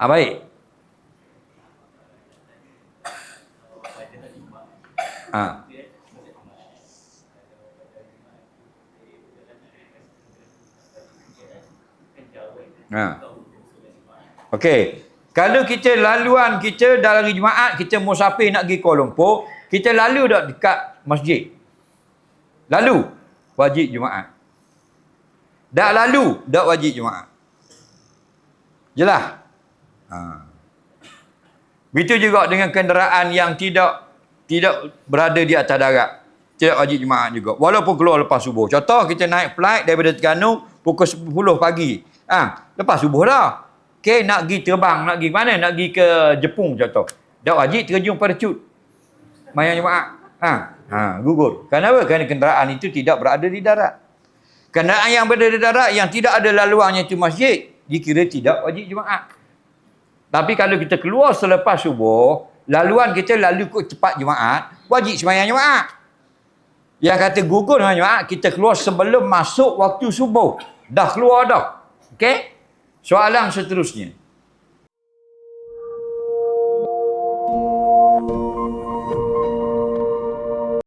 Ah baik. Ah. Ha. Okey. Kalau kita laluan kita dalam hari Jumaat, kita musafir nak pergi Kuala Lumpur, kita lalu tak dekat masjid? Lalu wajib Jumaat. Tak lalu tak wajib Jumaat. Jelas? Ha. Begitu juga dengan kenderaan yang tidak tidak berada di atas darat. Tidak wajib Jumaat juga. Walaupun keluar lepas subuh. Contoh kita naik flight daripada Terengganu pukul 10 pagi. Ha, lepas subuh dah. Okey, nak pergi terbang, nak pergi mana? Nak pergi ke Jepun contoh. Tak wajib terjun parachute. Mayang Jumaat. Ha, ha, gugur. Kenapa? Kerana kenderaan itu tidak berada di darat. Kenderaan yang berada di darat yang tidak ada laluannya itu masjid, dikira tidak wajib Jumaat. Tapi kalau kita keluar selepas subuh, laluan kita lalu ikut cepat Jumaat, wajib sembahyang Jumaat. Yang kata gugur dengan Jumaat, kita keluar sebelum masuk waktu subuh. Dah keluar dah. Okey? Soalan seterusnya.